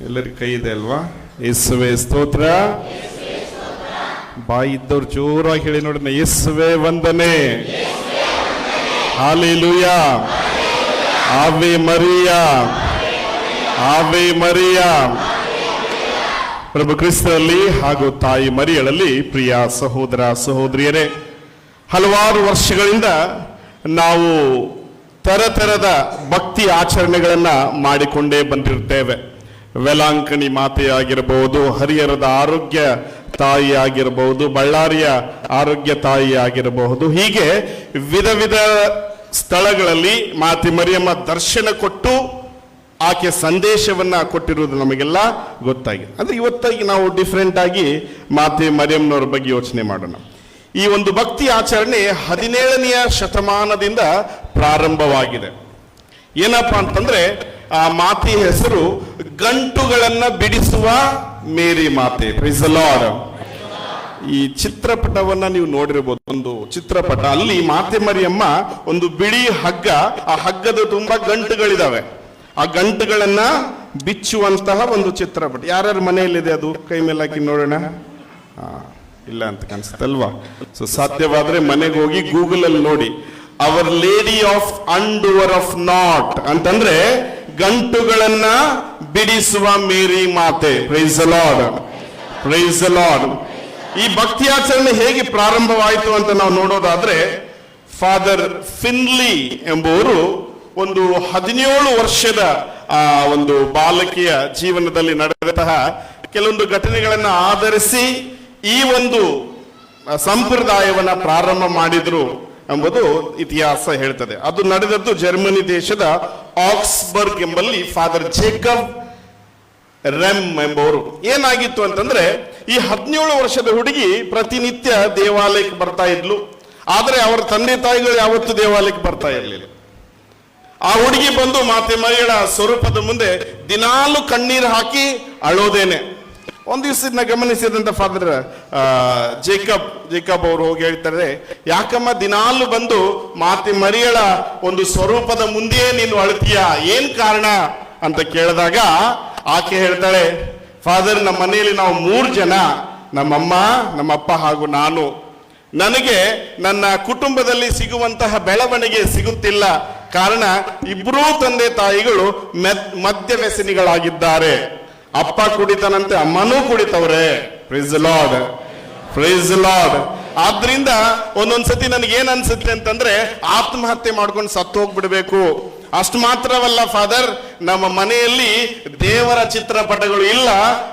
ಎಲ್ಲರಿಗೂ ಕೈ ಇದೆ ಅಲ್ವಾ? ಯೇಸುವೆ ಸ್ತೋತ್ರ. ಬಾಯಿ ಇದ್ದವ್ರು ಜೋರಾಗಿ ಹೇಳಿ ನೋಡಿ ಯೇಸುವೆ ವಂದನೆ. ಹಾಲೆಲೂಯ. ಆವೆ ಮರಿಯ. ಆವೆ ಮರಿಯ. ಪ್ರಭು ಕ್ರಿಸ್ತರಲ್ಲಿ ಹಾಗೂ ತಾಯಿ ಮರಿಯಳಲ್ಲಿ ಪ್ರಿಯ ಸಹೋದರ ಸಹೋದರಿಯರೇ, ಹಲವಾರು ವರ್ಷಗಳಿಂದ ನಾವು ತರತರದ ಭಕ್ತಿ ಆಚರಣೆಗಳನ್ನ ಮಾಡಿಕೊಂಡೇ ಬಂದಿರ್ತೇವೆ. ವೆಲಾಂಕಣಿ ಮಾತೆಯಾಗಿರಬಹುದು ಹರಿಹರದ ಆರೋಗ್ಯ ತಾಯಿ ಆಗಿರಬಹುದು ಬಳ್ಳಾರಿಯ ಆರೋಗ್ಯ ತಾಯಿ ಆಗಿರಬಹುದು ಹೀಗೆ ವಿಧ ವಿಧ ಸ್ಥಳಗಳಲ್ಲಿ ಮಾತೆ ಮರಿಯಮ್ಮ ದರ್ಶನ ಕೊಟ್ಟು ಆಕೆ ಸಂದೇಶವನ್ನ ಕೊಟ್ಟಿರುವುದು ನಮಗೆಲ್ಲ ಗೊತ್ತಾಗಿದೆ. ಅಂದರೆ ಇವತ್ತಾಗಿ ನಾವು ಡಿಫ್ರೆಂಟ್ ಆಗಿ ಮಾತೆ ಮರಿಯಮ್ಮನವ್ರ ಬಗ್ಗೆ ಯೋಚನೆ ಮಾಡೋಣ. ಈ ಒಂದು ಭಕ್ತಿ ಆಚರಣೆ ಹದಿನೇಳನೆಯ ಶತಮಾನದಿಂದ ಪ್ರಾರಂಭವಾಗಿದೆ. ಏನಪ್ಪಾ ಅಂತಂದ್ರೆ, ಆ ಮಾತಿ ಹೆಸರು ಗಂಟುಗಳನ್ನ ಬಿಡಿಸುವ ಮೇರಿ ಮಾತೆ. ಪ್ರಿಸಲಾರ್ ಈ ಚಿತ್ರಪಟವನ್ನ ನೀವು ನೋಡಿರಬಹುದು ಒಂದು ಚಿತ್ರಪಟ. ಅಲ್ಲಿ ಮಾತೆ ಮರಿಯಮ್ಮ ಒಂದು ಬಿಳಿ ಹಗ್ಗ, ಆ ಹಗ್ಗದ ತುಂಬಾ ಗಂಟುಗಳಿದಾವೆ. ಆ ಗಂಟುಗಳನ್ನ ಬಿಚ್ಚುವಂತಹ ಒಂದು ಚಿತ್ರಪಟ. ಯಾರ್ಯಾರ ಮನೆಯಲ್ಲಿದೆ ಅದು? ಕೈ ಮೇಲೆ ಹಾಕಿ ನೋಡೋಣ. ಇಲ್ಲ ಅಂತ ಕಾಣಿಸುತ್ತಲ್ವಾ ಸೊ ಸಾಧ್ಯವಾದ್ರೆ ಮನೆಗೆ ಹೋಗಿ ಗೂಗಲ್ ಅಲ್ಲಿ ನೋಡಿ. Our lady of undoer of knot ಅಂತಂದ್ರೆ ಗಂಟುಗಳನ್ನ ಬಿಡಿಸುವ ಮೇರಿ ಮಾತೆ. ಪ್ರೈಸ್ ಲಾರ್ಡ್ ಪ್ರೈಸ್ ಲಾರ್ಡ್ ಈ ಭಕ್ತಿ ಆಚರಣೆ ಹೇಗೆ ಪ್ರಾರಂಭವಾಯಿತು ಅಂತ ನಾವು ನೋಡೋದಾದ್ರೆ ಫಾದರ್ ಫಿನ್ಲಿ ಎಂಬುವರು ಒಂದು ಹದಿನೇಳು ವರ್ಷದ, ಆ, ಒಂದು ಬಾಲಕಿಯ ಜೀವನದಲ್ಲಿ ನಡೆದಂತಹ ಕೆಲವೊಂದು ಘಟನೆಗಳನ್ನು ಆಧರಿಸಿ ಈ ಒಂದು ಸಂಪ್ರದಾಯವನ್ನ ಪ್ರಾರಂಭ ಮಾಡಿದ್ರು. ಎಂಬುದು ಇತಿಹಾಸ ಹೇಳ್ತದೆ. ಅದು ನಡೆದದ್ದು ಜರ್ಮನಿ ದೇಶದ ಆಕ್ಸ್ಬರ್ಗ್ ಎಂಬಲ್ಲಿ ಫಾದರ್ ಜೇಕಬ್ ರೆಮ್ ಎಂಬವರು. ಏನಾಗಿತ್ತು ಅಂತಂದ್ರೆ, ಈ ಹದಿನೇಳು ವರ್ಷದ ಹುಡುಗಿ ಪ್ರತಿನಿತ್ಯ ದೇವಾಲಯಕ್ಕೆ ಬರ್ತಾ ಇದ್ಲು. ಆದರೆ ಅವರ ತಂದೆ ತಾಯಿಗಳು ಯಾವತ್ತೂ ದೇವಾಲಯಕ್ಕೆ ಬರ್ತಾ ಇರಲಿಲ್ಲ. ಆ ಹುಡುಗಿ ಬಂದು ಮಾತೆ ಮರಿಯಳ ಸ್ವರೂಪದ ಮುಂದೆ ದಿನಾಲು ಕಣ್ಣೀರು ಹಾಕಿ ಅಳೋದೇನೆ. ಒಂದ್ ದಿವಸ ಗಮನಿಸಿದಂತ ಫಾದರ್ ಜೇಕಬ್ ಜೇಕಬ್ ಅವರು ಹೋಗಿ ಹೇಳ್ತಾರೆ, ಯಾಕಮ್ಮ ದಿನಾಲು ಬಂದು ಮಾತೆ ಮರಿಯಳ ಒಂದು ಸ್ವರೂಪದ ಮುಂದೆಯೇ ನೀನು ಅಳ್ತೀಯ, ಏನ್ ಕಾರಣ? ಅಂತ ಕೇಳಿದಾಗ ಆಕೆ ಹೇಳ್ತಾಳೆ, ಫಾದರ್, ನಮ್ಮ ಮನೆಯಲ್ಲಿ ನಾವು ಮೂರು ಜನ, ನಮ್ಮಮ್ಮ, ನಮ್ಮಪ್ಪ ಹಾಗೂ ನಾನು. ನನಗೆ ನನ್ನ ಕುಟುಂಬದಲ್ಲಿ ಸಿಗುವಂತಹ ಬೆಳವಣಿಗೆ ಸಿಗುತ್ತಿಲ್ಲ. ಕಾರಣ ಇಬ್ಬರೂ ತಂದೆ ತಾಯಿಗಳು ಮೆದ್ ಮದ್ಯ ವ್ಯಸನಿಗಳಾಗಿದ್ದಾರೆ ಅಪ್ಪ ಕುಡಿತಾನಂತೆ ಅಮ್ಮನೂ ಕುಡಿತವ್ರೆ. ಫ್ರಿಜ್ ಲಾರ್ಡ್ ಫ್ರಿಜ್ ಲಾರ್ಡ್ ಆದ್ರಿಂದ ಒಂದೊಂದ್ಸತಿ ನನಗೆ ಏನ್ ಅನ್ಸುತ್ತೆ ಅಂತಂದ್ರೆ ಆತ್ಮಹತ್ಯೆ ಮಾಡ್ಕೊಂಡು ಸತ್ತು ಹೋಗ್ಬಿಡ್ಬೇಕು. ಅಷ್ಟು ಮಾತ್ರವಲ್ಲ ಫಾದರ್ ನಮ್ಮ ಮನೆಯಲ್ಲಿ ದೇವರ ಚಿತ್ರಪಟಗಳು ಇಲ್ಲ.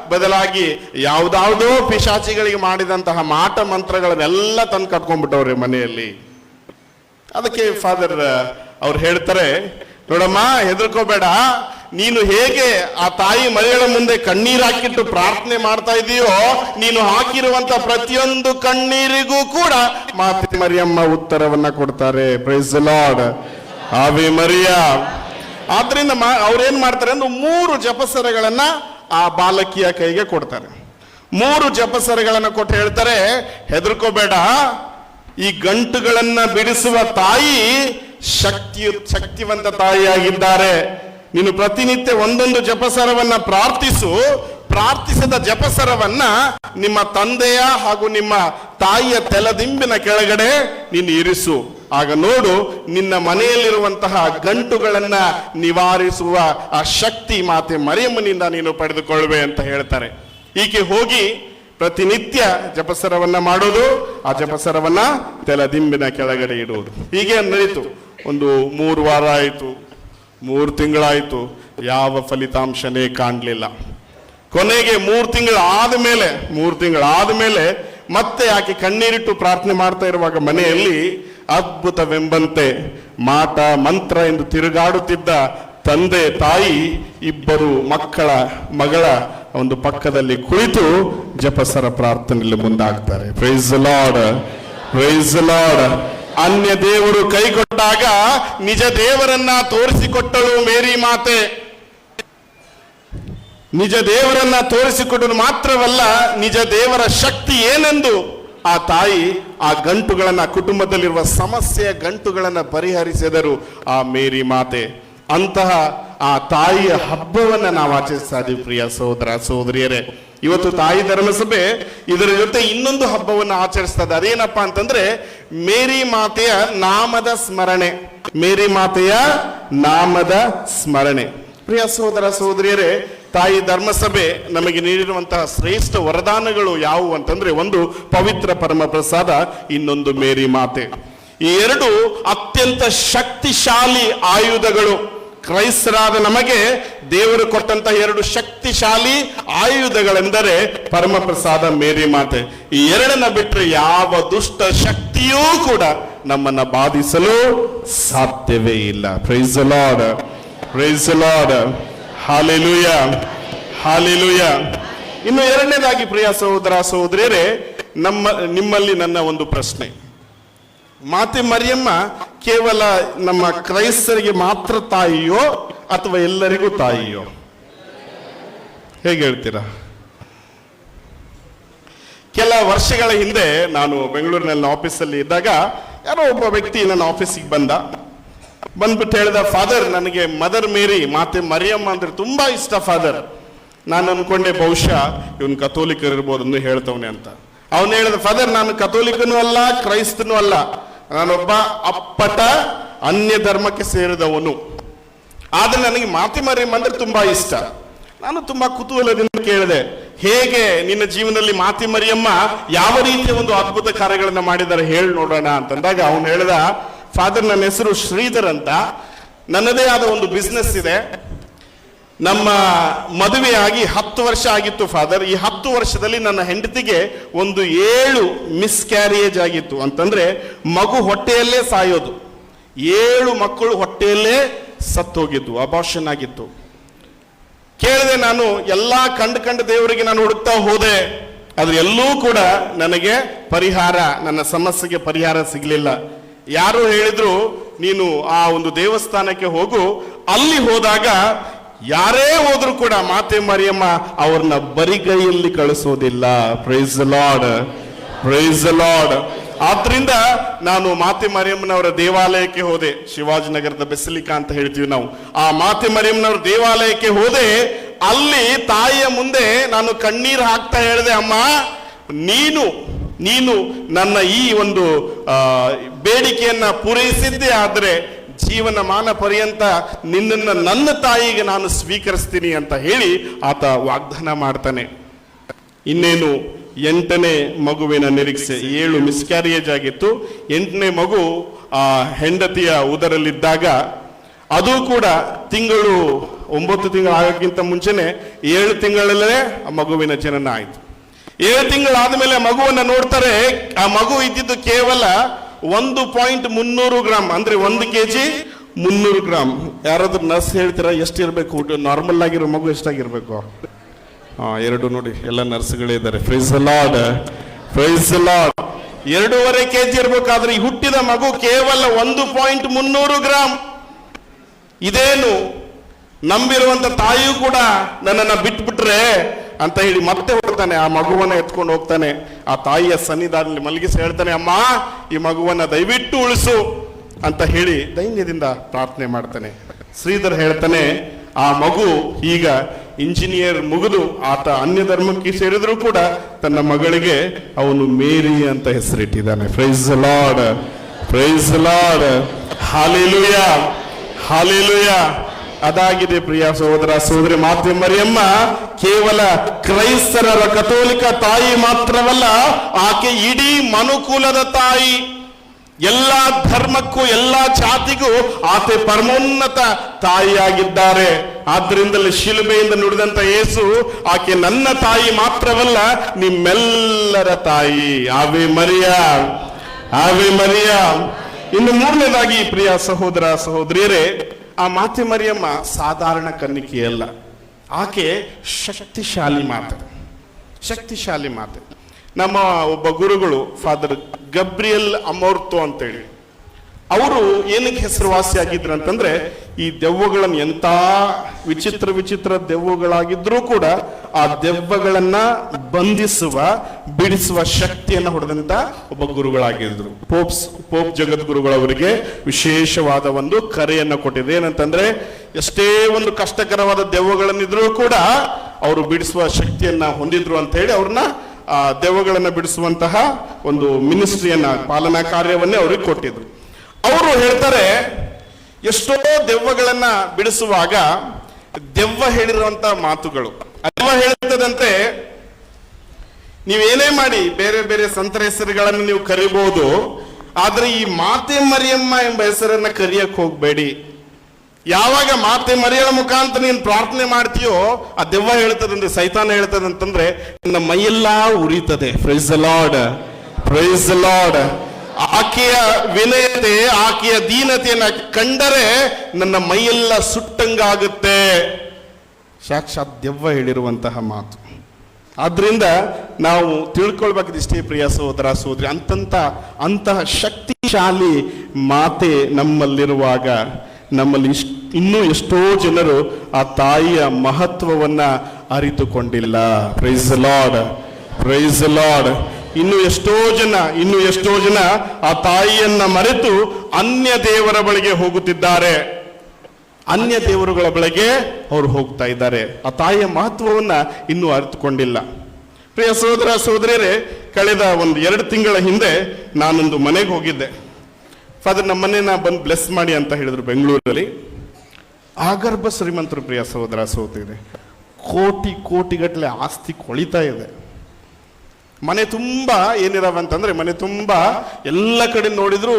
ಬದಲಾಗಿ ಯಾವ್ದಾವುದೋ ಪಿಶಾಚಿಗಳಿಗೆ ಮಾಡಿದಂತಹ ಮಾಟ ಮಂತ್ರಗಳನ್ನೆಲ್ಲ ತಂದು ಕಟ್ಕೊಂಡ್ಬಿಟ್ಟವ್ರಿ ಮನೆಯಲ್ಲಿ. ಅದಕ್ಕೆ ಫಾದರ್ ಅವ್ರು ಹೇಳ್ತಾರೆ ನೋಡಮ್ಮ, ಹೆದರ್ಕೋಬೇಡ. ನೀನು ಹೇಗೆ ಆ ತಾಯಿ ಮರಿಯಳ ಮುಂದೆ ಕಣ್ಣೀರು ಹಾಕಿಟ್ಟು ಪ್ರಾರ್ಥನೆ ಮಾಡ್ತಾ ಇದೀಯೋ, ನೀನು ಹಾಕಿರುವಂತ ಪ್ರತಿಯೊಂದು ಕಣ್ಣೀರಿಗೂ ಕೂಡ ಮಾತೆ ಮರಿಯಮ್ಮ ಉತ್ತರವನ್ನ ಕೊಡ್ತಾರೆ. ಪ್ರೈಸ್ ಲಾರ್ಡ್ ಆವಿ ಮರಿಯ. ಆದ್ರಿಂದ ಅವ್ರೇನ್ ಮಾಡ್ತಾರೆ ಅಂದ್ರೆ ಮೂರು ಜಪಸರಗಳನ್ನ ಆ ಬಾಲಕಿಯ ಕೈಗೆ ಕೊಡ್ತಾರೆ. ಮೂರು ಜಪಸರಗಳನ್ನ ಕೊಟ್ಟು ಹೇಳ್ತಾರೆ, ಹೆದರ್ಕೋಬೇಡ. ಈ ಗಂಟುಗಳನ್ನ ಬಿಡಿಸುವ ತಾಯಿ ಶಕ್ತಿ ಶಕ್ತಿವಂತ ತಾಯಿಯಾಗಿದ್ದಾರೆ. ನೀನು ಪ್ರತಿನಿತ್ಯ ಒಂದೊಂದು ಜಪಸರವನ್ನ ಪ್ರಾರ್ಥಿಸು. ಪ್ರಾರ್ಥಿಸಿದ ಜಪಸರವನ್ನ ನಿಮ್ಮ ತಂದೆಯ ಹಾಗೂ ನಿಮ್ಮ ತಾಯಿಯ ತೆಲದಿಂಬಿನ ಕೆಳಗಡೆ ನೀನು ಇರಿಸು. ಆಗ ನೋಡು, ನಿನ್ನ ಮನೆಯಲ್ಲಿರುವಂತಹ ಗಂಟುಗಳನ್ನ ನಿವಾರಿಸುವ ಆ ಶಕ್ತಿ ಮಾತೆ ಮರಿಯಮ್ಮನಿಂದ ನೀನು ಪಡೆದುಕೊಳ್ಳುವೆ ಅಂತ ಹೇಳ್ತಾರೆ. ಈಕೆ ಹೋಗಿ ಪ್ರತಿನಿತ್ಯ ಜಪಸರವನ್ನ ಮಾಡೋದು, ಆ ಜಪಸರವನ್ನ ತೆಲದಿಂಬಿನ ಕೆಳಗಡೆ ಇಡುವುದು. ಹೀಗೆ ನಡೀತು. ಒಂದು ಮೂರು ವಾರ ಆಯಿತು, ಮೂರು ತಿಂಗಳಾಯಿತು, ಯಾವ ಫಲಿತಾಂಶನೇ ಕಾಣಲಿಲ್ಲ. ಕೊನೆಗೆ ಮೂರು ತಿಂಗಳು ಆದಮೇಲೆ ಮೂರು ತಿಂಗಳು ಆದಮೇಲೆ ಮತ್ತೆ ಆಕೆ ಕಣ್ಣೀರಿಟ್ಟು ಪ್ರಾರ್ಥನೆ ಮಾಡ್ತಾ ಇರುವಾಗ ಮನೆಯಲ್ಲಿ ಅದ್ಭುತವೆಂಬಂತೆ ಮಾಟ, ಮಂತ್ರ ಎಂದು ತಿರುಗಾಡುತ್ತಿದ್ದ ತಂದೆ, ತಾಯಿ, ಇಬ್ಬರು ಮಕ್ಕಳ ಮಗಳ ಒಂದು ಪಕ್ಕದಲ್ಲಿ ಕುಳಿತು ಜಪಸರ ಪ್ರಾರ್ಥನೆಯಲ್ಲಿ ಮುಂದಾಗ್ತಾರೆ. ಪ್ರೈಸ್ ಲಾರ್ಡ್ ಪ್ರೈಸ್ ಲಾರ್ಡ್ ಅನ್ಯ ದೇವರು ಕೈಗೊಟ್ಟಾಗ ನಿಜ ದೇವರನ್ನ ತೋರಿಸಿಕೊಟ್ಟಳು ಮೇರಿ ಮಾತೆ. ನಿಜ ದೇವರನ್ನ ತೋರಿಸಿಕೊಟ್ಟರು ಮಾತ್ರವಲ್ಲ, ನಿಜ ದೇವರ ಶಕ್ತಿ ಏನೆಂದು ಆ ತಾಯಿ ಆ ಗಂಟುಗಳನ್ನ ಕುಟುಂಬದಲ್ಲಿರುವ ಸಮಸ್ಯೆಯ ಗಂಟುಗಳನ್ನ ಪರಿಹರಿಸಿದರು ಆ ಮೇರಿ ಮಾತೆ. ಅಂತಹ ಆ ತಾಯಿಯ ಹಬ್ಬವನ್ನ ನಾವು ಆಚರಿಸ್ತಾ ಇದೀವಿ ಪ್ರಿಯ ಸಹೋದರ, ಸಹೋದರಿಯರೇ. ಇವತ್ತು ತಾಯಿ ಧರ್ಮಸಭೆ ಇದರ ಜೊತೆ ಇನ್ನೊಂದು ಹಬ್ಬವನ್ನು ಆಚರಿಸ್ತಾ ಇದೆ. ಅದೇನಪ್ಪಾ ಅಂತಂದ್ರೆ, ಮೇರಿ ಮಾತೆಯ ನಾಮದ ಸ್ಮರಣೆ. ಮೇರಿ ಮಾತೆಯ ನಾಮದ ಸ್ಮರಣೆ. ಪ್ರಿಯ ಸಹೋದರ, ಸಹೋದರಿಯರೇ, ತಾಯಿ ಧರ್ಮಸಭೆ ನಮಗೆ ನೀಡಿರುವಂತಹ ಶ್ರೇಷ್ಠ ವರದಾನಗಳು ಯಾವುವು ಅಂತಂದ್ರೆ, ಒಂದು ಪವಿತ್ರ ಪರಮ ಪ್ರಸಾದ ಇನ್ನೊಂದು ಮೇರಿ ಮಾತೆ. ಈ ಎರಡು ಅತ್ಯಂತ ಶಕ್ತಿಶಾಲಿ ಆಯುಧಗಳು. ಕ್ರೈಸ್ತರಾದ ನಮಗೆ ದೇವರು ಕೊಟ್ಟಂತಹ ಎರಡು ಶಕ್ತಿಶಾಲಿ ಆಯುಧಗಳೆಂದರೆ ಪರಮ ಪ್ರಸಾದ ಮೇರಿ ಮಾತೆ. ಈ ಎರಡನ್ನ ಬಿಟ್ಟರೆ ಯಾವ ದುಷ್ಟ ಶಕ್ತಿಯೂ ಕೂಡ ನಮ್ಮನ್ನ ಬಾಧಿಸಲು ಸಾಧ್ಯವೇ ಇಲ್ಲ. Praise lord praise lord hallelujah hallelujah ಇನ್ನು ಎರಡನೇದಾಗಿ, ಪ್ರಿಯ ಸಹೋದರ, ಸಹೋದರಿಯರೇ, ನಮ್ಮ ನಿಮ್ಮಲ್ಲಿ ನನ್ನ ಒಂದು ಪ್ರಶ್ನೆ. ಮಾತೆ ಮರಿಯಮ್ಮ ಕೇವಲ ನಮ್ಮ ಕ್ರೈಸ್ತರಿಗೆ ಮಾತ್ರ ತಾಯಿಯೋ ಅಥವಾ ಎಲ್ಲರಿಗೂ ತಾಯಿಯೋ? ಹೇಗೆ ಹೇಳ್ತೀರಾ? ಕೆಲ ವರ್ಷಗಳ ಹಿಂದೆ ನಾನು ಬೆಂಗಳೂರಿನಲ್ಲಿ ಆಫೀಸಲ್ಲಿ ಇದ್ದಾಗ ಯಾರೋ ಒಬ್ಬ ವ್ಯಕ್ತಿ ನನ್ನ ಆಫೀಸಿಗೆ ಬಂದ. ಬಂದ್ಬಿಟ್ಟು ಹೇಳಿದ, ಫಾದರ್, ನನಗೆ ಮದರ್ ಮೇರಿ, ಮಾತೆ ಮರಿಯಮ್ಮ ಅಂದ್ರೆ ತುಂಬಾ ಇಷ್ಟ ಫಾದರ್. ನಾನು ಅನ್ಕೊಂಡೆ ಬಹುಶಃ ಇವನು ಕಥೋಲಿಕರು ಇರ್ಬೋದು ಅಂತ ಹೇಳ್ತವನೆ ಅಂತ. ಅವನು ಹೇಳಿದ, ಫಾದರ್, ನಾನು ಕಥೋಲಿಕನೂ ಅಲ್ಲ, ಕ್ರೈಸ್ತನೂ ಅಲ್ಲ. ನಾನೊಬ್ಬ ಅಪ್ಪಟ ಅನ್ಯ ಧರ್ಮಕ್ಕೆ ಸೇರಿದವನು. ಆದ್ರೆ ನನಗೆ ಮಾತಿ ಮರಿಯಮ್ಮ ಅಂದ್ರೆ ತುಂಬಾ ಇಷ್ಟ. ನಾನು ತುಂಬಾ ಕುತೂಹಲದಿಂದ ಕೇಳಿದೆ, ಹೇಗೆ ನಿನ್ನ ಜೀವನದಲ್ಲಿ ಮಾತಿ ಮರಿಯಮ್ಮ ಯಾವ ರೀತಿಯ ಒಂದು ಅದ್ಭುತ ಕಾರ್ಯಗಳನ್ನು ಮಾಡಿದ್ದಾರೆ ಹೇಳಿ ನೋಡೋಣ ಅಂತಂದಾಗ ಅವನು ಹೇಳಿದ ಫಾದರ್ ನನ್ನ ಹೆಸರು ಶ್ರೀಧರ್ ಅಂತ. ನನ್ನದೇ ಆದ ಒಂದು ಬಿಸ್ನೆಸ್ ಇದೆ. ನಮ್ಮ ಮದುವೆಯಾಗಿ ಹತ್ತು ವರ್ಷ ಆಗಿತ್ತು ಫಾದರ್ ಈ ಹತ್ತು ವರ್ಷದಲ್ಲಿ ನನ್ನ ಹೆಂಡತಿಗೆ ಒಂದು ಏಳು ಮಿಸ್ ಕ್ಯಾರಿಯೇಜ್ ಆಗಿತ್ತು. ಅಂತಂದ್ರೆ ಮಗು ಹೊಟ್ಟೆಯಲ್ಲೇ ಸಾಯೋದು. ಏಳು ಮಕ್ಕಳು ಹೊಟ್ಟೆಯಲ್ಲೇ ಸತ್ತೋಗಿದ್ದು ಅಬಾಷನ್ ಆಗಿತ್ತು. ಕೇಳಿದೆ ನಾನು, ಎಲ್ಲ ಕಂಡು ಕಂಡು ದೇವರಿಗೆ ನಾನು ಹುಡುಕ್ತಾ ಹೋದೆ. ಆದ್ರೆ ಎಲ್ಲೂ ಕೂಡ ನನಗೆ ಪರಿಹಾರ, ನನ್ನ ಸಮಸ್ಯೆಗೆ ಪರಿಹಾರ ಸಿಗಲಿಲ್ಲ. ಯಾರು ಹೇಳಿದ್ರು, ನೀನು ಆ ಒಂದು ದೇವಸ್ಥಾನಕ್ಕೆ ಹೋಗು. ಅಲ್ಲಿ ಹೋದಾಗ ಯಾರೇ ಹೋದ್ರು ಕೂಡ ಮಾತೆ ಮರಿಯಮ್ಮ ಅವ್ರನ್ನ ಬರಿಗೈಯಲ್ಲಿ ಕಳಿಸೋದಿಲ್ಲ. ಪ್ರೈಸ್ ಲಾರ್ಡ್ ಪ್ರೈಸ್ ಲಾರ್ಡ್ ಆದ್ರಿಂದ ನಾನು ಮಾತೆ ಮರಿಯಮ್ಮನವರ ದೇವಾಲಯಕ್ಕೆ ಹೋದೆ. ಶಿವಾಜಿನಗರದ ಬೆಸಲಿಕಾ ಅಂತ ಹೇಳ್ತೀವಿ ನಾವು. ಆ ಮಾತೆ ಮರಿಯಮ್ಮನವರ ದೇವಾಲಯಕ್ಕೆ ಹೋದೆ. ಅಲ್ಲಿ ತಾಯಿಯ ಮುಂದೆ ನಾನು ಕಣ್ಣೀರು ಹಾಕ್ತಾ ಹೇಳಿದೆ, ಅಮ್ಮ, ನೀನು ನೀನು ನನ್ನ ಈ ಒಂದು ಬೇಡಿಕೆಯನ್ನ ಪೂರೈಸಿದ್ದೆ ಆದ್ರೆ ಜೀವನ ಮಾನ ಪರ್ಯಂತ ನಿನ್ನನ್ನು ನನ್ನ ತಾಯಿಗೆ ನಾನು ಸ್ವೀಕರಿಸ್ತೀನಿ ಅಂತ ಹೇಳಿ ಆತ ವಾಗ್ದಾನ ಮಾಡ್ತಾನೆ. ಇನ್ನೇನು, ಎಂಟನೇ ಮಗುವಿನ ನಿರೀಕ್ಷೆ. ಏಳು ಮಿಸ್ಕ್ಯಾರಿಯೇಜ್ ಆಗಿತ್ತು. ಎಂಟನೇ ಮಗು ಆ ಹೆಂಡತಿಯ ಉದರಲ್ಲಿದ್ದಾಗ ಅದು ಕೂಡ ತಿಂಗಳು, ಒಂಬತ್ತು ತಿಂಗಳು ಆಗೋಕ್ಕಿಂತ ಮುಂಚೆನೆ ಏಳು ತಿಂಗಳಲ್ಲೇ ಆ ಮಗುವಿನ ಜನನ ಆಯಿತು. ಏಳು ತಿಂಗಳಾದ ಮೇಲೆ ಮಗುವನ್ನು ನೋಡ್ತಾರೆ, ಆ ಮಗು ಇದ್ದಿದ್ದು ಕೇವಲ ಒಂದು ಪಾಯಿಂಟ್ ಮುನ್ನೂರು ಗ್ರಾಮ್ ಅಂದ್ರೆ ಒಂದು ಕೆಜಿ ಮುನ್ನೂರು ಗ್ರಾಮ್ ಯಾರಾದ್ರೂ ನರ್ಸ್ ಹೇಳ್ತೀರಾ, ಎಷ್ಟಿರಬೇಕು ನಾರ್ಮಲ್ ಆಗಿರೋ ಮಗು ಎಷ್ಟಾಗಿರ್ಬೇಕು? ಎರಡು ನೋಡಿ. ಎಲ್ಲ ನರ್ಸ್ಗಳೇ ಇದ್ದಾರೆ. ಫ್ರೈಸ್ ಲಾರ್ಡ್ ಫ್ರೈಸ್ ಲಾರ್ಡ್ ಎರಡೂವರೆ ಕೆಜಿ ಇರ್ಬೇಕಾದ್ರೆ ಈ ಹುಟ್ಟಿದ ಮಗು ಕೇವಲ ಒಂದು ಪಾಯಿಂಟ್ ಮುನ್ನೂರು ಗ್ರಾಮ್ ಇದೇನು? ನಂಬಿರುವಂತ ತಾಯಿಯೂ ಕೂಡ ನನ್ನನ್ನ ಬಿಟ್ಬಿಟ್ರೆ ಅಂತ ಹೇಳಿ ಮತ್ತೆ ಹೋಗ್ತಾನೆ ಆ ಮಗುವನ್ನ ಎತ್ಕೊಂಡು ಹೋಗ್ತಾನೆ. ಆ ತಾಯಿಯ ಸನ್ನಿಧಾನದಲ್ಲಿ ಮಲಗಿಸಿ ಹೇಳ್ತಾನೆ, ಅಮ್ಮ, ಈ ಮಗುವನ್ನ ದಯವಿಟ್ಟು ಉಳಿಸು ಅಂತ ಹೇಳಿ ದೈನ್ಯದಿಂದ ಪ್ರಾರ್ಥನೆ ಮಾಡ್ತಾನೆ. ಶ್ರೀಧರ್ ಹೇಳ್ತಾನೆ, ಆ ಮಗು ಈಗ ಇಂಜಿನಿಯರ್ ಮುಗಿದು ಆತ ಅನ್ಯ ಧರ್ಮಕ್ಕೆ ಸೇರಿದ್ರು ಕೂಡ ತನ್ನ ಮಗಳಿಗೆ ಅವನು ಮೇರಿ ಅಂತ ಹೆಸರಿಟ್ಟಿದ್ದಾನೆ. Praise lord praise lord hallelujah hallelujah ಅದಾಗಿದೆ ಪ್ರಿಯ ಸಹೋದರ ಸಹೋದರಿ ಮಾತೆ ಮರಿಯಮ್ಮ. ಕೇವಲ ಕ್ರೈಸ್ತರ ಕಥೋಲಿಕ ತಾಯಿ ಮಾತ್ರವಲ್ಲ, ಆಕೆ ಇಡೀ ಮನುಕುಲದ ತಾಯಿ. ಎಲ್ಲ ಧರ್ಮಕ್ಕೂ, ಎಲ್ಲ ಜಾತಿಗೂ ಆಕೆ ಪರಮೋನ್ನತ ತಾಯಿಯಾಗಿದ್ದಾರೆ. ಆದ್ದರಿಂದಲೇ ಶಿಲುಬೆಯಿಂದ ನುಡಿದಂತ ಯೇಸು ಆಕೆ ನನ್ನ ತಾಯಿ ಮಾತ್ರವಲ್ಲ, ನಿಮ್ಮೆಲ್ಲರ ತಾಯಿ. ಆವೆ ಮರಿಯ ಆವೆ ಮರಿಯ. ಇನ್ನು ಮೂರನೇದಾಗಿ ಪ್ರಿಯ ಸಹೋದರ ಸಹೋದರಿಯರೇ ಆ ಮಾತೆ ಮರಿಯಮ್ಮ ಸಾಧಾರಣ ಕನ್ನಿಕೆಯಲ್ಲ ಆಕೆ ಶಕ್ತಿಶಾಲಿ ಮಾತೆ. ಶಕ್ತಿಶಾಲಿ ಮಾತೆ. ನಮ್ಮ ಒಬ್ಬ ಗುರುಗಳು ಫಾದರ್ ಗಬ್ರಿಯಲ್ ಅಮೋರ್ತೋ ಅಂತೇಳಿ. ಅವರು ಏನಕ್ಕೆ ಹೆಸರುವಾಸಿ ಆಗಿದ್ರು ಅಂತಂದ್ರೆ, ಈ ದೆವ್ವಗಳನ್ನು ಎಂತ ವಿಚಿತ್ರ ವಿಚಿತ್ರ ದೆವ್ವಗಳಾಗಿದ್ರೂ ಕೂಡ ಆ ದೆವ್ವಗಳನ್ನ ಬಂಧಿಸುವ, ಬಿಡಿಸುವ ಶಕ್ತಿಯನ್ನ ಹೊಡೆದಂತ ಒಬ್ಬ ಗುರುಗಳಾಗಿದ್ರು. ಪೋಪ್ಸ್, ಪೋಪ್ ಜಗದ್ಗುರುಗಳವರಿಗೆ ವಿಶೇಷವಾದ ಒಂದು ಕರೆಯನ್ನ ಕೊಟ್ಟಿದೆ. ಏನಂತಂದ್ರೆ, ಎಷ್ಟೇ ಒಂದು ಕಷ್ಟಕರವಾದ ದೆವ್ವಗಳನ್ನಿದ್ರೂ ಕೂಡ ಅವರು ಬಿಡಿಸುವ ಶಕ್ತಿಯನ್ನ ಹೊಂದಿದ್ರು ಅಂತ ಹೇಳಿ ಅವ್ರನ್ನ ಆ ದೆವ್ವಗಳನ್ನ ಬಿಡಿಸುವಂತಹ ಒಂದು ಮಿನಿಸ್ಟ್ರಿಯನ್ನ ಪಾಲನಾ ಕಾರ್ಯವನ್ನೇ ಅವ್ರಿಗೆ ಕೊಟ್ಟಿದ್ರು. ಅವರು ಹೇಳ್ತಾರೆ, ಎಷ್ಟೋ ದೆವ್ವಗಳನ್ನ ಬಿಡಿಸುವಾಗ ದೆವ್ವ ಹೇಳಿರುವಂತ ಮಾತುಗಳು. ದೆವ್ವ ಹೇಳ್ತದಂತೆ ನೀವೇನೇ ಮಾಡಿ, ಬೇರೆ ಬೇರೆ ಸಂತರ ಹೆಸರುಗಳನ್ನು ನೀವು ಕರಿಬಹುದು ಆದ್ರೆ ಈ ಮಾತೆ ಮರಿಯಮ್ಮ ಎಂಬ ಹೆಸರನ್ನ ಕರಿಯಕ್ ಹೋಗ್ಬೇಡಿ. ಯಾವಾಗ ಮಾತೆ ಮರಿಯಳ ಮುಖಾಂತರ ನೀನು ಪ್ರಾರ್ಥನೆ ಮಾಡ್ತೀಯೋ, ಆ ದೆವ್ವ ಹೇಳ್ತದಂತೆ, ಸೈತಾನ ಹೇಳ್ತದಂತಂದ್ರೆ, ನನ್ನ ಮೈಯೆಲ್ಲಾ ಉರಿತದೆ. ಪ್ರೈಸ್ ಲಾರ್ಡ್ ಪ್ರೈಸ್ ಲಾರ್ಡ್ ಆಕೆಯ ವಿನಯತೆ, ಆಕೆಯ ದೀನತೆಯನ್ನು ಕಂಡರೆ ನನ್ನ ಮೈಯೆಲ್ಲ ಸುಟ್ಟಂಗಾಗುತ್ತೆ. ಸಾಕ್ಷಾತ್ ದೆವ್ವ ಹೇಳಿರುವಂತಹ ಮಾತು. ಆದ್ರಿಂದ ನಾವು ತಿಳ್ಕೊಳ್ಬೇಕಿಷ್ಟೇ ಪ್ರಿಯ ಸಹೋದರ, ಸಹೋದರಿ, ಅಂತಂತ, ಅಂತಹ ಶಕ್ತಿಶಾಲಿ ಮಾತೆ ನಮ್ಮಲ್ಲಿರುವಾಗ ನಮ್ಮಲ್ಲಿ ಇಷ್ಟ ಇನ್ನೂ ಎಷ್ಟೋ ಜನರು ಆ ತಾಯಿಯ ಮಹತ್ವವನ್ನ ಅರಿತುಕೊಂಡಿಲ್ಲ. ಪ್ರೈಸ್ ಲಾರ್ಡ್ ಪ್ರೈಸ್ ಲಾರ್ಡ್ ಇನ್ನು ಎಷ್ಟೋ ಜನ, ಇನ್ನು ಎಷ್ಟೋ ಜನ ಆ ತಾಯಿಯನ್ನ ಮರೆತು ಅನ್ಯ ದೇವರ ಬಳಿಗೆ ಹೋಗುತ್ತಿದ್ದಾರೆ. ಅನ್ಯ ದೇವರುಗಳ ಬಳಿಗೆ ಅವರು ಹೋಗ್ತಾ ಇದ್ದಾರೆ. ಆ ತಾಯಿಯ ಮಹತ್ವವನ್ನ ಇನ್ನೂ ಅರಿತುಕೊಂಡಿಲ್ಲ. ಪ್ರಿಯ ಸಹೋದರ, ಸಹೋದರಿಯರೇ, ಕಳೆದ ಒಂದು ಎರಡು ತಿಂಗಳ ಹಿಂದೆ ನಾನೊಂದು ಮನೆಗೆ ಹೋಗಿದ್ದೆ. ಫಾದರ್ ನಮ್ಮ ಮನೆನ ಬಂದು ಬ್ಲೆಸ್ ಮಾಡಿ ಅಂತ ಹೇಳಿದ್ರು ಬೆಂಗಳೂರಲ್ಲಿ. ಆಗರ್ಭ ಶ್ರೀಮಂತರು ಪ್ರಿಯ ಸಹೋದರ ಸಹೋದರಿ ಕೋಟಿ, ಕೋಟಿಗಟ್ಟಲೆ ಆಸ್ತಿ ಕೊಳಿತಾ ಇದೆ. ಮನೆ ತುಂಬ ಏನಿದಾವೆ ಅಂತಂದ್ರೆ ಮನೆ ತುಂಬ ಎಲ್ಲ ಕಡೆ ನೋಡಿದ್ರು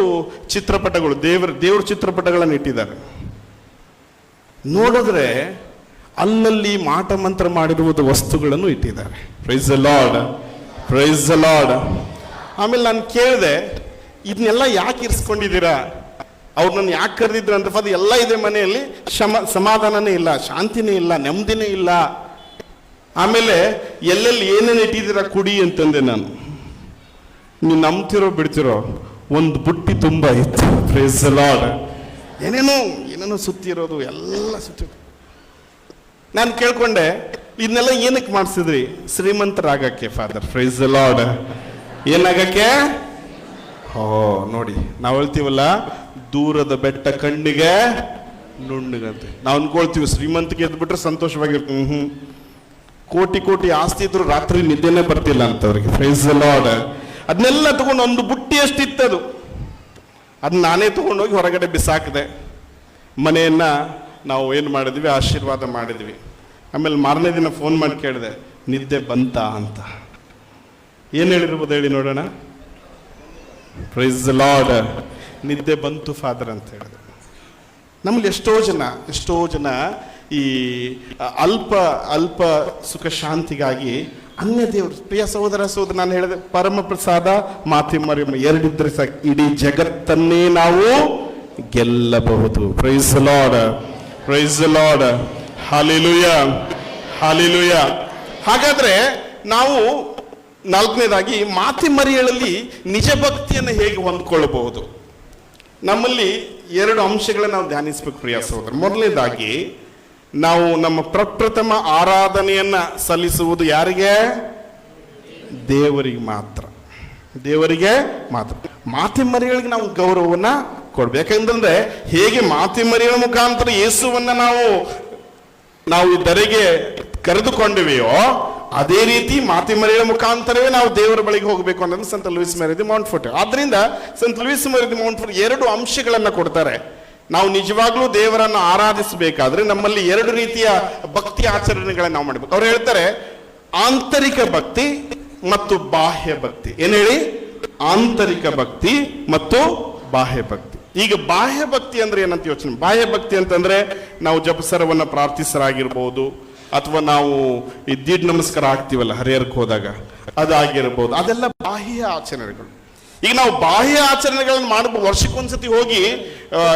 ಚಿತ್ರಪಟಗಳು, ದೇವರ, ದೇವ್ರ ಚಿತ್ರಪಟಗಳನ್ನು ಇಟ್ಟಿದ್ದಾರೆ. ನೋಡಿದ್ರೆ ಅಲ್ಲಲ್ಲಿ ಮಾಟ ಮಂತ್ರ ಮಾಡಿರುವುದು ವಸ್ತುಗಳನ್ನು ಇಟ್ಟಿದ್ದಾರೆ. ಪ್ರೈಸ್ ಲಾರ್ಡ್ ಪ್ರೈಸ್ ಲಾರ್ಡ್ ಆಮೇಲೆ ನಾನು ಕೇಳಿದೆ ಇದನ್ನೆಲ್ಲ ಯಾಕೆ ಇರಿಸ್ಕೊಂಡಿದ್ದೀರಾ? ಅವ್ರು ನನ್ನ ಯಾಕೆ ಕರೆದಿದ್ರು ಅಂತ ಅದು ಎಲ್ಲ ಇದೆ ಮನೆಯಲ್ಲಿ. ಶಮ, ಸಮಾಧಾನನೇ ಇಲ್ಲ, ಶಾಂತಿನೇ ಇಲ್ಲ, ನೆಮ್ಮದಿನೇ ಇಲ್ಲ. ಆಮೇಲೆ ಎಲ್ಲೆಲ್ಲಿ ಏನೇನು ಇಟ್ಟಿದ್ದೀರ ಕುಡಿ ಅಂತಂದೆ ನಾನು. ನೀವು ನಂಬ್ತಿರೋ ಬಿಡ್ತಿರೋ ಒಂದು ಬುಟ್ಟಿ ತುಂಬ ಇತ್ತು. ಪ್ರೇಸ್ ಲಾರ್ಡ್ ಏನೇನೋ ಏನೇನೋ ಸುತ್ತಿರೋದು ಎಲ್ಲ ಸುತ್ತಿರೋದು ನಾನು ಕೇಳ್ಕೊಂಡೆ ಇದನ್ನೆಲ್ಲ ಏನಕ್ಕೆ ಮಾಡಿಸಿದ್ರಿ? ಶ್ರೀಮಂತರಾಗಕ್ಕೆ ಫಾದರ್ ಪ್ರೈಸ್ ಲಾರ್ಡ್ ಏನಾಗಕ್ಕೆ? ಓ ನೋಡಿ, ನಾವು ಹೇಳ್ತೀವಲ್ಲ, ದೂರದ ಬೆಟ್ಟ ಕಣ್ಣಿಗೆ ನುಣ್ಣಗಂತೆ. ನಾವು ಅನ್ಕೊಳ್ತೀವಿ, ಶ್ರೀಮಂತಿಗೆ ಎದ್ಬಿಟ್ರೆ ಸಂತೋಷವಾಗಿರ್ತೀವಿ. ಹ್ಮ್. ಕೋಟಿ ಕೋಟಿ ಆಸ್ತಿ ಇದ್ರು ರಾತ್ರಿ ನಿದ್ದೆನೆ ಬರ್ತಿಲ್ಲ ಅಂತ ಅವ್ರಿಗೆ ಪ್ರೈಸ್ ಲಾರ್ಡ್ ಅದನ್ನೆಲ್ಲ ತಗೊಂಡು ಒಂದು ಬುಟ್ಟಿ ಅದು. ಅದನ್ನ ನಾನೇ ತಗೊಂಡೋಗಿ ಹೊರಗಡೆ ಬಿಸಾಕಿದೆ. ಮನೆಯನ್ನ ನಾವು ಏನು ಮಾಡಿದ್ವಿ? ಆಶೀರ್ವಾದ ಮಾಡಿದ್ವಿ. ಆಮೇಲೆ ಮಾರನೇ ದಿನ ಫೋನ್ ಮಾಡಿ ಕೇಳಿದೆ, ನಿದ್ದೆ ಬಂತ ಅಂತ. ಏನು ಹೇಳಿರ್ಬೋದು ಹೇಳಿ ನೋಡೋಣ? ಪ್ರೈಸ್ ಲಾರ್ಡ್ ನಿದ್ದೆ ಬಂತು ಫಾದರ್ ಅಂತ ಹೇಳಿದೆ. ನಮ್ಮಲ್ಲಿ ಎಷ್ಟೋ ಜನ ಎಷ್ಟೋ ಜನ ಈ ಅಲ್ಪ ಅಲ್ಪ ಸುಖ ಶಾಂತಿಗಾಗಿ ಅನ್ಯ ದೇವರು ಪ್ರಿಯ ಸಹೋದರ ಸಹೋದರ, ನಾನು ಹೇಳಿದೆ, ಪರಮ ಪ್ರಸಾದ, ಮಾತಿ ಮರಿಯಮ್ಮ, ಎರಡಿದ್ರೆ ಸಾಕು. ಇಡೀ ಜಗತ್ತನ್ನೇ ನಾವು ಗೆಲ್ಲಬಹುದು. Praise lord praise lord hallelujah hallelujah ಹಾಗಾದ್ರೆ ನಾವು ನಾಲ್ಕನೇದಾಗಿ ಮಾತಿ ಮರಿಯಳಲ್ಲಿ ನಿಜ ಭಕ್ತಿಯನ್ನು ಹೇಗೆ ಹೊಂದ್ಕೊಳ್ಳಬಹುದು ನಮ್ಮಲ್ಲಿ ಎರಡು ಅಂಶಗಳನ್ನ ನಾವು ಧ್ಯಾನಿಸ್ಬೇಕು, ಪ್ರಿಯ ಸಹೋದರ. ಮೊದಲನೇದಾಗಿ ನಾವು ನಮ್ಮ ಪ್ರಪ್ರಥಮ ಆರಾಧನೆಯನ್ನ ಸಲ್ಲಿಸುವುದು ಯಾರಿಗೆ? ದೇವರಿಗೆ ಮಾತ್ರ. ದೇವರಿಗೆ ಮಾತ್ರ. ಮಾತೆ ಮರಿಗಳಿಗೆ ನಾವು ಗೌರವವನ್ನ ಕೊಡ್ಬೇಕಂತಂದ್ರೆ ಹೇಗೆ ಮಾತೆ ಮರಿಗಳ ಮುಖಾಂತರ ಯೇಸುವನ್ನ ನಾವು ನಾವು ಈ ದರೆಗೆ ಕರೆದುಕೊಂಡಿವೆಯೋ ಅದೇ ರೀತಿ ಮಾತಿ ಮರಿಗಳ ಮುಖಾಂತರವೇ ನಾವು ದೇವರ ಬಳಿಗೆ ಹೋಗಬೇಕು ಅನ್ನೋದು ಸಂತ ಲೂಯಿಸ್ ಮೆರಿದಿ ಮೌಂಟ್ ಫೋರ್ಟ್ ಆದ್ರಿಂದ ಸಂತ ಲೂಯಿಸ್ ಮೆರಿದಿ ಮೌಂಟ್ ಫೋರ್ಟ್ ಎರಡು ಅಂಶಗಳನ್ನ ಕೊಡ್ತಾರೆ. ನಾವು ನಿಜವಾಗ್ಲೂ ದೇವರನ್ನು ಆರಾಧಿಸಬೇಕಾದ್ರೆ ನಮ್ಮಲ್ಲಿ ಎರಡು ರೀತಿಯ ಭಕ್ತಿ ಆಚರಣೆಗಳನ್ನ ನಾವು ಮಾಡಬೇಕು. ಅವ್ರು ಹೇಳ್ತಾರೆ, ಆಂತರಿಕ ಭಕ್ತಿ ಮತ್ತು ಬಾಹ್ಯ ಭಕ್ತಿ. ಏನ್ ಹೇಳಿ? ಆಂತರಿಕ ಭಕ್ತಿ ಮತ್ತು ಬಾಹ್ಯ ಭಕ್ತಿ. ಈಗ ಬಾಹ್ಯ ಭಕ್ತಿ ಅಂದ್ರೆ ಏನಂತ ಯೋಚನೆ ಬಾಹ್ಯ ಭಕ್ತಿ ಅಂತಂದ್ರೆ ನಾವು ಜಪಸರವನ್ನ ಪ್ರಾರ್ಥಿಸರಾಗಿರ್ಬೋದು, ಅಥವಾ ನಾವು ಈ ದೀಡ್ ನಮಸ್ಕಾರ ಆಗ್ತೀವಲ್ಲ ಹರಿಹರಕ್ಕೆ ಹೋದಾಗ, ಅದಾಗಿರ್ಬೋದು. ಅದೆಲ್ಲ ಬಾಹ್ಯ ಆಚರಣೆಗಳು. ಈಗ ನಾವು ಬಾಹ್ಯ ಆಚರಣೆಗಳನ್ನು ಮಾಡಬಹುದು ವರ್ಷಕ್ಕೊಂದ್ಸತಿ ಹೋಗಿ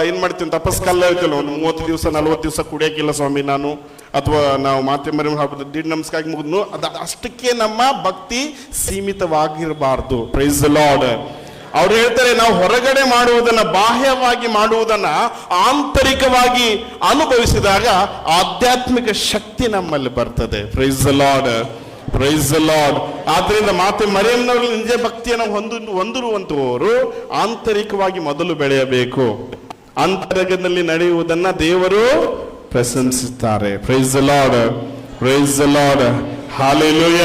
ಏನ್ ಮಾಡ್ತೀನಿ ತಪಸ್ ಕಲ್ಲ ಹೇಳ್ತೀವಲ್ಲ ಒಂದು ಮೂವತ್ತು ದಿವಸ, ನಲ್ವತ್ತು ದಿವಸ ಕುಡಿಯಕ್ಕಿಲ್ಲ ಸ್ವಾಮಿ ನಾನು. ಅಥವಾ ನಾವು ಮಾತೆ ಹಬ್ಬದ ದೀಡ್ ನಮಸ್ಕಾರ ಮುಗಿದ್ನು. ಅದು ಅಷ್ಟಕ್ಕೆ ನಮ್ಮ ಭಕ್ತಿ ಸೀಮಿತವಾಗಿರಬಾರ್ದು. ಪ್ರೈಸ್ ಲಾರ್ಡ್ ಅವ್ರು ಹೇಳ್ತಾರೆ, ನಾವು ಹೊರಗಡೆ ಮಾಡುವುದನ್ನ, ಬಾಹ್ಯವಾಗಿ ಮಾಡುವುದನ್ನ ಆಂತರಿಕವಾಗಿ ಅನುಭವಿಸಿದಾಗ ಆಧ್ಯಾತ್ಮಿಕ ಶಕ್ತಿ ನಮ್ಮಲ್ಲಿ ಬರ್ತದೆ. ಪ್ರೈಸ್ ಲಾರ್ಡ್ ಪ್ರೈಸ್ ಲಾರ್ಡ್ ಆದ್ರಿಂದ ಮಾತೆ ಮರಿಯಮ್ಮನವರು ನಿಜ ಭಕ್ತಿಯನ್ನು ಹೊಂದು, ಹೊಂದಿರುವಂತವರು ಆಂತರಿಕವಾಗಿ ಮೊದಲು ಬೆಳೆಯಬೇಕು. ಆಂತರಿಕದಲ್ಲಿ ನಡೆಯುವುದನ್ನ ದೇವರು ಪ್ರಶಂಸಿಸುತ್ತಾರೆ. Praise lord praise lord hallelujah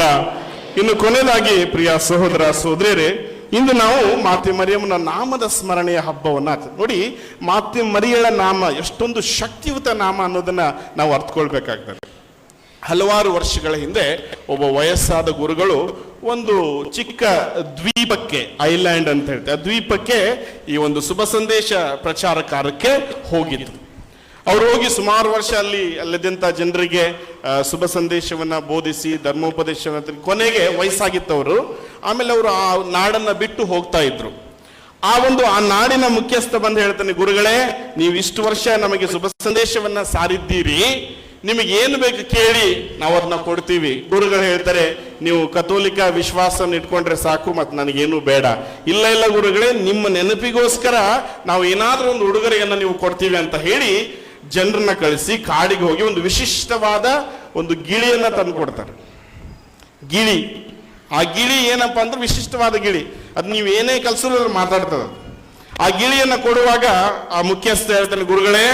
ಇನ್ನು ಕೊನೆಯದಾಗಿ ಪ್ರಿಯ ಸಹೋದರ ಸಹೋದರಿಯರೇ, ಇಂದು ನಾವು ಮಾತೆ ಮರಿಯಮ್ಮನ ನಾಮದ ಸ್ಮರಣೆಯ ಹಬ್ಬವನ್ನ ನೋಡಿ, ಮಾತೆ ಮರಿಯಳ ನಾಮ ಎಷ್ಟೊಂದು ಶಕ್ತಿಯುತ ನಾಮ ಅನ್ನೋದನ್ನ ನಾವು ಅರ್ಥಕೊಳ್ಬೇಕಾಗ್ತದೆ ಹಲವಾರು ವರ್ಷಗಳ ಹಿಂದೆ ಒಬ್ಬ ವಯಸ್ಸಾದ ಗುರುಗಳು ಒಂದು ಚಿಕ್ಕ ದ್ವೀಪಕ್ಕೆ, ಐಲ್ಯಾಂಡ್ ಅಂತ ಹೇಳ್ತಾರೆ. ಆ ದ್ವೀಪಕ್ಕೆ ಈ ಒಂದು ಶುಭ ಸಂದೇಶ ಪ್ರಚಾರ ಕಾರ್ಯಕ್ಕೆ ಹೋಗಿದ್ರು. ಅವ್ರು ಹೋಗಿ ಸುಮಾರು ವರ್ಷ ಅಲ್ಲಿ ಅಲ್ಲದಂತ ಜನರಿಗೆ ಶುಭ ಸಂದೇಶವನ್ನ ಬೋಧಿಸಿ, ಧರ್ಮೋಪದೇಶವನ್ನ ಕೊನೆಗೆ ವಯಸ್ಸಾಗಿತ್ತವರು. ಆಮೇಲೆ ಅವರು ಆ ನಾಡನ್ನ ಬಿಟ್ಟು ಹೋಗ್ತಾ ಇದ್ರು. ಆ ಒಂದು, ಆ ನಾಡಿನ ಮುಖ್ಯಸ್ಥ ಬಂದು ಹೇಳ್ತಾನೆ, ಗುರುಗಳೇ ನೀವು ಇಷ್ಟು ವರ್ಷ ನಮಗೆ ಶುಭ ಸಂದೇಶವನ್ನ ಸಾರಿದ್ದೀರಿ. ನಿಮಗೆ ಏನು ಬೇಕು ಕೇಳಿ ನಾವು ಅದನ್ನ ಕೊಡ್ತೀವಿ. ಗುರುಗಳು ಹೇಳ್ತಾರೆ, ನೀವು ಕಥೋಲಿಕ ವಿಶ್ವಾಸವನ್ನು ಇಟ್ಕೊಂಡ್ರೆ ಸಾಕು ಮತ್ತು ನನಗೇನು ಬೇಡ. ಇಲ್ಲ ಇಲ್ಲ ಗುರುಗಳೇ, ನಿಮ್ಮ ನೆನಪಿಗೋಸ್ಕರ ನಾವು ಏನಾದರೂ ಒಂದು ಉಡುಗೊರೆಯನ್ನು ನೀವು ಕೊಡ್ತೀವಿ ಅಂತ ಹೇಳಿ ಜನರನ್ನ ಕಳಿಸಿ ಕಾಡಿಗೆ ಹೋಗಿ ಒಂದು ವಿಶಿಷ್ಟವಾದ ಒಂದು ಗಿಳಿಯನ್ನು ತಂದು ಕೊಡ್ತಾರೆ. ಗಿಳಿ. ಆ ಗಿಳಿ ಏನಪ್ಪಾ ಅಂದ್ರೆ ವಿಶಿಷ್ಟವಾದ ಗಿಳಿ. ಅದು ನೀವು ಏನೇ ಕಲ್ಸಿದ್ರು ಮಾತಾಡ್ತದ. ಆ ಗಿಳಿಯನ್ನು ಕೊಡುವಾಗ ಆ ಮುಖ್ಯಸ್ಥ ಹೇಳ್ತಾನೆ, ಗುರುಗಳೇ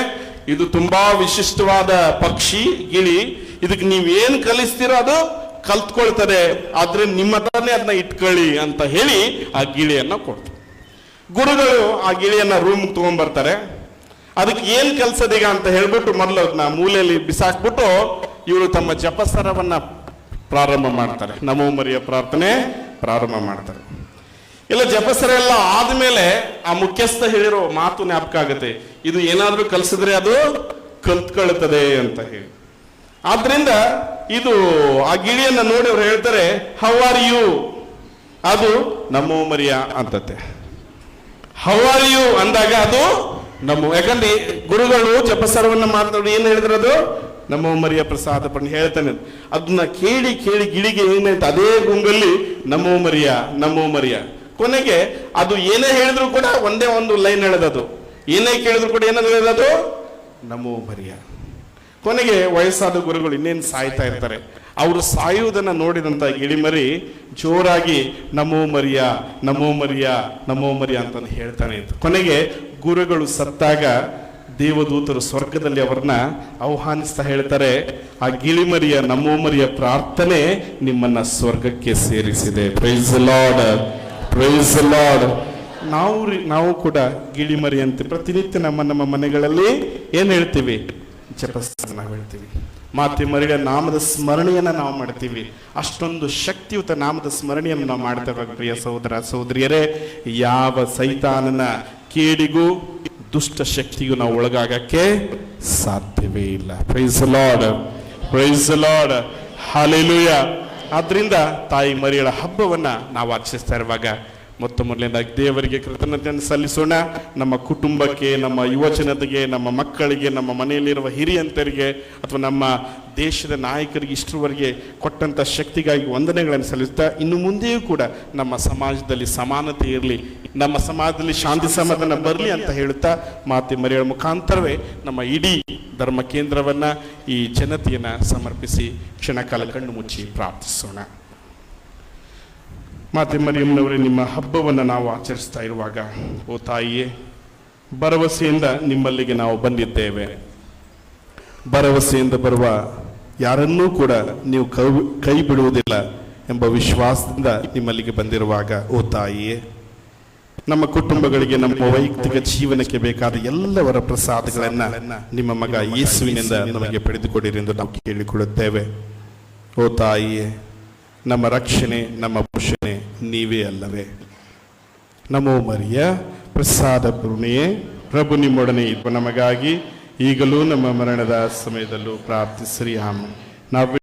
ಇದು ತುಂಬಾ ವಿಶಿಷ್ಟವಾದ ಪಕ್ಷಿ, ಗಿಳಿ. ಇದಕ್ಕೆ ನೀವು ಏನ್ ಕಲಿಸ್ತೀರೋ ಅದು ಕಲ್ತ್ಕೊಳ್ತದೆ. ಆದ್ರೆ ನಿಮ್ಮ ಹತ್ರನೇ ಅದನ್ನ ಇಟ್ಕೊಳ್ಳಿ ಅಂತ ಹೇಳಿ ಆ ಗಿಳಿಯನ್ನ ಕೊಡ್ತಾರೆ. ಗುರುಗಳು ಆ ಗಿಳಿಯನ್ನ ರೂಮ್ ತಗೊಂಡ್ಬರ್ತಾರೆ ಅದಕ್ಕೆ ಏನ್ ಕಲ್ಸದೀಗ ಅಂತ ಹೇಳ್ಬಿಟ್ಟು ಮೊದಲು ಅದನ್ನ ಮೂಲೆಯಲ್ಲಿ ಬಿಸಾಕ್ಬಿಟ್ಟು ಇವರು ತಮ್ಮ ಜಪಸರವನ್ನ ಪ್ರಾರಂಭ ಮಾಡ್ತಾರೆ. ನಮೋ ಮರಿಯ ಪ್ರಾರ್ಥನೆ ಪ್ರಾರಂಭ ಮಾಡ್ತಾರೆ. ಇಲ್ಲ, ಜಪಸರ ಎಲ್ಲ ಆದ್ಮೇಲೆ ಆ ಮುಖ್ಯಸ್ಥ ಹೇಳಿರೋ ಮಾತು ಜ್ಞಾಪಕ ಆಗುತ್ತೆ. ಇದು ಏನಾದರೂ ಕಲಿಸಿದ್ರೆ ಅದು ಕಲ್ತ್ಕೊಳ್ತದೆ ಅಂತ ಹೇಳಿ. ಆದ್ರಿಂದ ಇದು ಆ ಗಿಳಿಯನ್ನು ನೋಡಿ ಅವ್ರು ಹೇಳ್ತಾರೆ ಹೌ ಆರ್ ಯು ಅದು ನಮೋ ಮರಿಯ ಅಂತತೆ. ಹೌ ಆರ್ ಯು ಅಂದಾಗ ಅದು ನಮ್ಮ ಯಾಕಂದ್ರೆ ಗುರುಗಳು ಜಪಸರವನ್ನ ಮಾತನಾಡಿ ಏನು ಹೇಳಿದ್ರು ಅದು? ನಮ್ಮ ಮರಿಯ ಪ್ರಸಾದ ಪಣ್ಣ ಹೇಳ್ತಾನೆ ಅದನ್ನ ಕೇಳಿ ಕೇಳಿ ಗಿಳಿಗೆ ಏನಾಯ್ತು? ಅದೇ ಗುಂಗಲ್ಲಿ ನಮೋ ಮರಿಯ ನಮೋ ಮರಿಯ. ಕೊನೆಗೆ ಅದು ಏನೇ ಹೇಳಿದ್ರು ಕೂಡ ಒಂದೇ ಒಂದು ಲೈನ್ ಹೇಳದದು ಏನೇ ಕೇಳಿದ್ರು ಕೂಡ ಏನಂದ್ರೆ ಹೇಳೋದು? ನಮೋ ಮರಿಯ ಕೊನೆಗೆ ವಯಸ್ಸಾದ ಗುರುಗಳು ಇನ್ನೇನು ಸಾಯ್ತಾ ಇರ್ತಾರೆ. ಅವರು ಸಾಯುವುದನ್ನು ನೋಡಿದಂತ ಗಿಳಿಮರಿ ಜೋರಾಗಿ ನಮೋ ಮರಿಯ ನಮೋ ಮರಿಯ ನಮೋ ಮರಿಯ ಅಂತ ಹೇಳ್ತಾನೆ ಇತ್ತು ಕೊನೆಗೆ ಗುರುಗಳು ಸತ್ತಾಗ ದೇವದೂತರು ಸ್ವರ್ಗದಲ್ಲಿ ಅವ್ರನ್ನ ಆಹ್ವಾನಿಸ್ತಾ ಹೇಳ್ತಾರೆ, ಆ ಗಿಳಿಮರಿಯ, ನಮೋ ಮರಿಯ ಪ್ರಾರ್ಥನೆ ನಿಮ್ಮನ್ನ ಸ್ವರ್ಗಕ್ಕೆ ಸೇರಿಸಿದೆ. ಪ್ರೈಸ್ ಲಾರ್ಡ್ ಪ್ರೈಸ್ ಲಾರ್ಡ್ ನಾವು ನಾವು ಕೂಡ ಗಿಳಿಮರಿ ಅಂತ ಪ್ರತಿನಿತ್ಯ ನಮ್ಮ ನಮ್ಮ ಮನೆಗಳಲ್ಲಿ ಏನು ಹೇಳ್ತೀವಿ? ಜಪಸ್ತಾನ ನಾವು ಹೇಳ್ತೀವಿ. ಮಾತೆ ಮರಿಯ ನಾಮದ ಸ್ಮರಣೆಯನ್ನ ನಾವು ಮಾಡ್ತೀವಿ. ಅಷ್ಟೊಂದು ಶಕ್ತಿಯುತ ನಾಮದ ಸ್ಮರಣೆಯನ್ನು ನಾವು ಮಾಡ್ತೇವೆ ಪ್ರಿಯ ಸಹೋದರ, ಸಹೋದರಿಯರೇ. ಯಾವ ಸೈತಾನನ ಕೇಡಿಗೂ ದುಷ್ಟ ಶಕ್ತಿಗೂ ನಾವು ಒಳಗಾಗಕ್ಕೆ ಸಾಧ್ಯವೇ ಇಲ್ಲ. Praise lord praise lord hallelujah ಆದ್ರಿಂದ ತಾಯಿ ಮರಿಯಳ ಹಬ್ಬವನ್ನ ನಾವು ಆಚರಿಸ್ತಾ ಇರುವಾಗ ಮೊತ್ತ ಮೊದಲನೇದಾಗಿ ದೇವರಿಗೆ ಕೃತಜ್ಞತೆಯನ್ನು ಸಲ್ಲಿಸೋಣ. ನಮ್ಮ ಕುಟುಂಬಕ್ಕೆ, ನಮ್ಮ ಯುವಜನತೆಗೆ ನಮ್ಮ ಮಕ್ಕಳಿಗೆ, ನಮ್ಮ ಮನೆಯಲ್ಲಿರುವ ಹಿರಿಯಂತರಿಗೆ ಅಥವಾ ನಮ್ಮ ದೇಶದ ನಾಯಕರಿಗೆ ಇಷ್ಟರವರೆಗೆ ಕೊಟ್ಟಂತ ಶಕ್ತಿಗಾಗಿ ವಂದನೆಗಳನ್ನು ಸಲ್ಲಿಸ್ತಾ ಇನ್ನು ಮುಂದೆಯೂ ಕೂಡ ನಮ್ಮ ಸಮಾಜದಲ್ಲಿ ಸಮಾನತೆ ಇರಲಿ, ನಮ್ಮ ಸಮಾಜದಲ್ಲಿ ಶಾಂತಿ ಸಮಾಧಾನ ಬರಲಿ ಅಂತ ಹೇಳುತ್ತಾ, ಮಾತೆ ಮರಿಯಳ ಮುಖಾಂತರವೇ ನಮ್ಮ ಇಡೀ ಧರ್ಮ ಕೇಂದ್ರವನ್ನು ಈ ಜನತೆಯನ್ನು ಸಮರ್ಪಿಸಿ ಕ್ಷಣಕಾಲ ಕಣ್ಣು ಮುಚ್ಚಿ ಪ್ರಾರ್ಥಿಸೋಣ. ಮಾತೆ ಮರಿಯಮ್ಮನವರೇ ನಿಮ್ಮ ಹಬ್ಬವನ್ನು ನಾವು ಆಚರಿಸ್ತಾ ಇರುವಾಗ, ಓ ತಾಯಿಯೇ, ಭರವಸೆಯಿಂದ ನಿಮ್ಮಲ್ಲಿಗೆ ನಾವು ಬಂದಿದ್ದೇವೆ. ಭರವಸೆಯಿಂದ ಬರುವ ಯಾರನ್ನೂ ಕೂಡ ನೀವು ಕೈ ಕೈ ಬಿಡುವುದಿಲ್ಲ ಎಂಬ ವಿಶ್ವಾಸದಿಂದ ನಿಮ್ಮಲ್ಲಿಗೆ ಬಂದಿರುವಾಗ, ಓ ತಾಯಿಯೇ, ನಮ್ಮ ಕುಟುಂಬಗಳಿಗೆ, ನಮ್ಮ ವೈಯಕ್ತಿಕ ಜೀವನಕ್ಕೆ ಬೇಕಾದ ಎಲ್ಲವರ ಪ್ರಸಾದಗಳನ್ನು ನಿಮ್ಮ ಮಗ ಯೇಸುವಿನಿಂದ ನಮಗೆ ಪಡೆದುಕೊಡಿರಿ ಎಂದು ನಾವು ಕೇಳಿಕೊಳ್ಳುತ್ತೇವೆ. ಓ ತಾಯಿಯೇ ನಮ್ಮ ರಕ್ಷಣೆ, ನಮ್ಮ ಪೋಷಣೆ ನೀವೇ ಅಲ್ಲವೇ. ನಮೋ ಮರಿಯ, ಪ್ರಸಾದ ಪೂರ್ಣೆಯೇ ಪ್ರಭು ನಿಮ್ಮೊಡನೆ ಇರುವ ನಮಗಾಗಿ ಈಗಲೂ ನಮ್ಮ ಮರಣದ ಸಮಯದಲ್ಲೂ ಪ್ರಾರ್ಥಿಸಿರಿ ಆಮ್ ನಾವು